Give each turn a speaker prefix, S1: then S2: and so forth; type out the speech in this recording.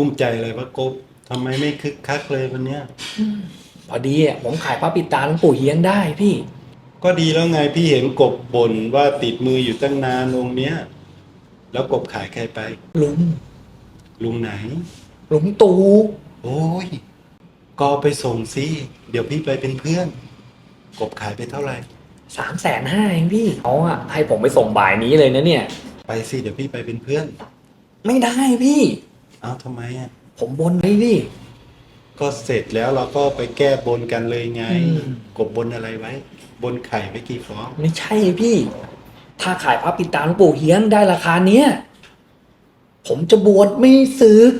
S1: กุ้มใจเลยว่ากบทำไมไม่คึกคักเลยวันเนี้ย
S2: พอดีอะผมขายพระปิดตาหลวงปู่เฮียงได้พี่
S1: ก็ดีแล้วไงพี่เห็นกบบ่นว่าติดมืออยู่ตั้งนานองค์เนี้ย แล้วกบขายใครไป
S2: ลุง
S1: ลุงไหน
S2: หลวงตู่
S1: โอ้ย ก็เอาไปส่งสิเดี๋ยวพี่ไปเป็นเพื่อน กบขายไปเท่าไหร่
S2: สามแสนห้าเองพี่เขาอะให้ผมไปส่งบ่ายนี้เลยนะเนี่ย
S1: ไปสิเดี๋ยวพี่ไปเป็นเพื่อน
S2: ไม่ได้พี่
S1: เอ้าทำไมอะ
S2: ผมบนไว้พี่
S1: ก็เสร็จแล้วเราก็ไปแก้บนกันเลยไง
S2: อืม
S1: กบบนอะไรไว้ บนไข่ไว้กี่ฟอง
S2: ไม่ใช่พี่ ถ้าขายพระปิดตาหลวงปู่เฮียงได้ราคาเนี้ย ผมจะบวชไม่สึก